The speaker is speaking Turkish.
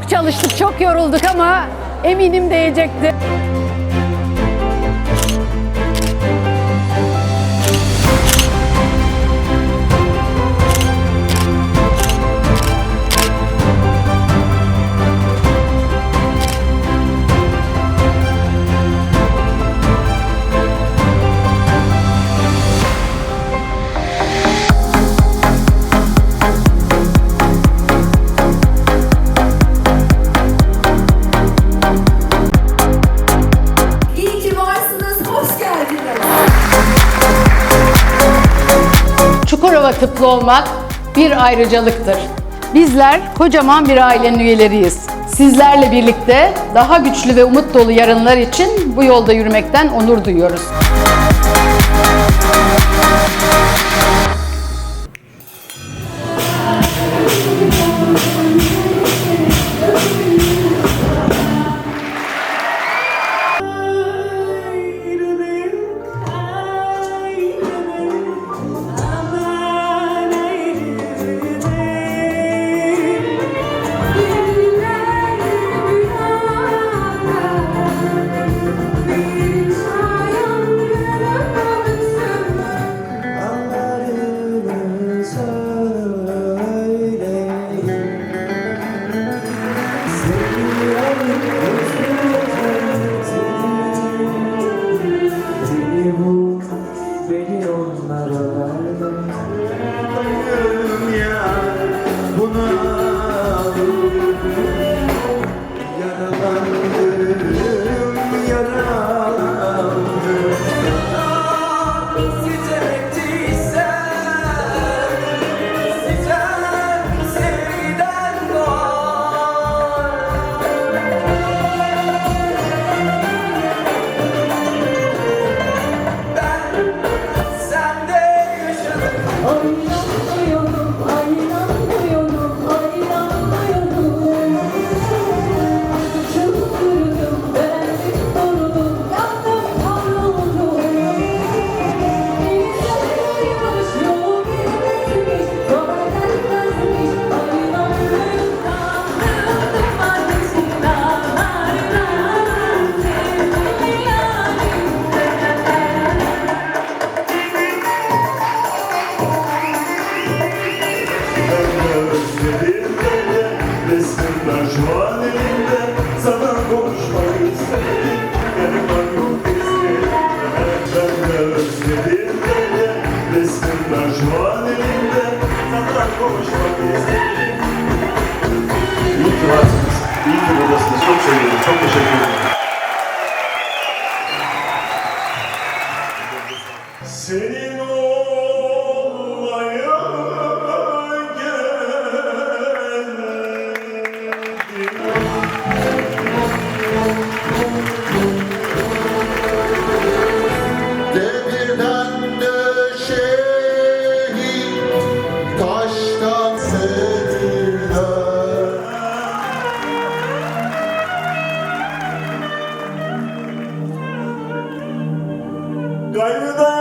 Çok çalıştık, çok yorulduk ama eminim değecekti. onlara kutlu olmak bir ayrıcalıktır. Bizler kocaman bir ailenin üyeleriyiz. Sizlerle birlikte daha güçlü ve umut dolu yarınlar için bu yolda yürümekten onur duyuyoruz. Gayrı da